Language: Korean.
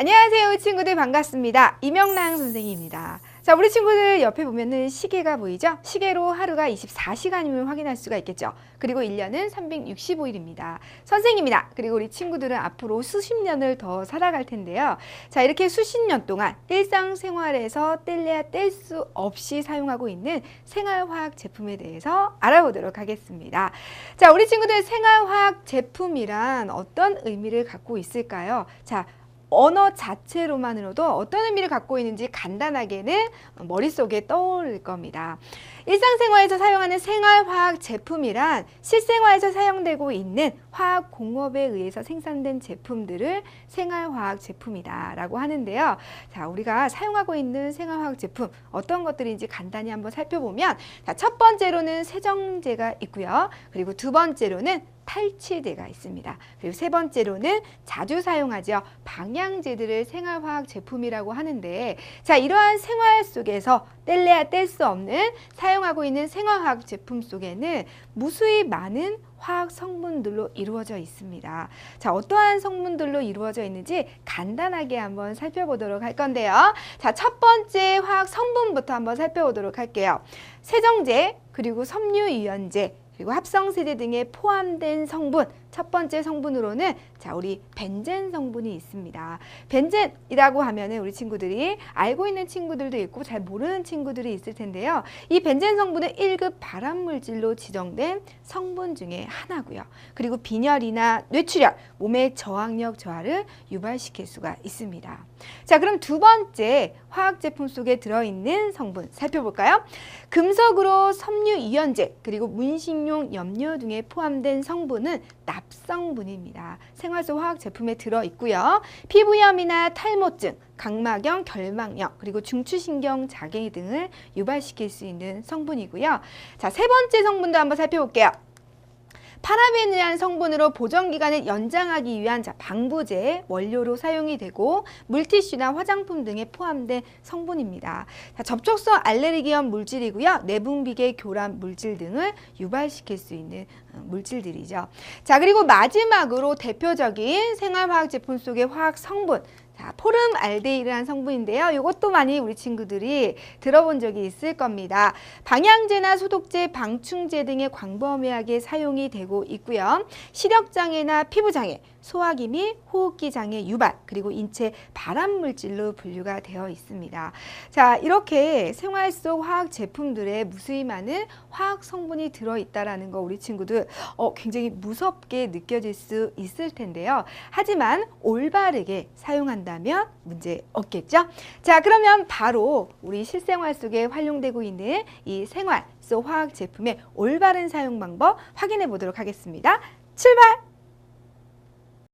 안녕하세요 친구들 반갑습니다. 이명랑 선생님입니다. 자 우리 친구들 옆에 보면은 시계가 보이죠? 시계로 하루가 24시간임을 확인할 수가 있겠죠? 그리고 1년은 365일입니다. 선생님이다. 그리고 우리 친구들은 앞으로 수십 년을 더 살아갈 텐데요. 자 이렇게 수십 년 동안 일상생활에서 뗄래야 뗄 수 없이 사용하고 있는 생활화학 제품에 대해서 알아보도록 하겠습니다. 자 우리 친구들 생활화학 제품이란 어떤 의미를 갖고 있을까요? 자 언어 자체로만으로도 어떤 의미를 갖고 있는지 간단하게는 머릿속에 떠오를 겁니다. 일상생활에서 사용하는 생활화학 제품이란 실생활에서 사용되고 있는 화학 공업에 의해서 생산된 제품들을 생활화학 제품이다 라고 하는데요. 자, 우리가 사용하고 있는 생활화학 제품 어떤 것들인지 간단히 한번 살펴보면 자, 첫 번째로는 세정제가 있고요. 그리고 두 번째로는 탈취제가 있습니다. 그리고 세 번째로는 자주 사용하죠. 방향제들을 생활화학 제품이라고 하는데 자 이러한 생활 속에서 뗄래야 뗄 수 없는 사용하고 있는 생활화학 제품 속에는 무수히 많은 화학 성분들로 이루어져 있습니다. 자, 어떠한 성분들로 이루어져 있는지 간단하게 한번 살펴보도록 할 건데요. 자, 첫 번째 화학 성분부터 한번 살펴보도록 할게요. 세정제, 그리고 섬유유연제, 그리고 합성 세제 등에 포함된 성분 첫 번째 성분으로는 자 우리 벤젠 성분이 있습니다. 벤젠이라고 하면은 우리 친구들이 알고 있는 친구들도 있고 잘 모르는 친구들이 있을 텐데요. 이 벤젠 성분은 1급 발암 물질로 지정된 성분 중에 하나고요. 그리고 빈혈이나 뇌출혈, 몸의 저항력 저하를 유발시킬 수가 있습니다. 자, 그럼 두 번째 화학 제품 속에 들어 있는 성분 살펴볼까요? 금속으로 섬유 이연제 그리고 문식용 염료 등에 포함된 성분은 납성분입니다. 생활 속 화학 제품에 들어 있고요. 피부염이나 탈모증, 각막염, 결막염, 그리고 중추신경 장애 등을 유발시킬 수 있는 성분이고요. 자, 세 번째 성분도 한번 살펴볼게요. 파라벤이라는 성분으로 보정 기간을 연장하기 위한 자, 방부제 원료로 사용이 되고 물티슈나 화장품 등에 포함된 성분입니다. 자, 접촉성 알레르기염 물질이고요. 내분비계 교란 물질 등을 유발시킬 수 있는 어, 물질들이죠. 자, 그리고 마지막으로 대표적인 생활화학 제품 속의 화학 성분 자, 포름 알데히드라는 성분인데요. 이것도 많이 우리 친구들이 들어본 적이 있을 겁니다. 방향제나 소독제, 방충제 등의 광범위하게 사용이 되고 있고요. 시력장애나 피부장애, 소화기 및 호흡기 장애 유발, 그리고 인체 발암 물질로 분류가 되어 있습니다. 자, 이렇게 생활 속 화학 제품들에 무수히 많은 화학 성분이 들어 있다라는 거 우리 친구들 어, 굉장히 무섭게 느껴질 수 있을 텐데요. 하지만 올바르게 사용한다면 문제 없겠죠? 자, 그러면 바로 우리 실생활 속에 활용되고 있는 이 생활 속 화학 제품의 올바른 사용 방법 확인해 보도록 하겠습니다. 출발!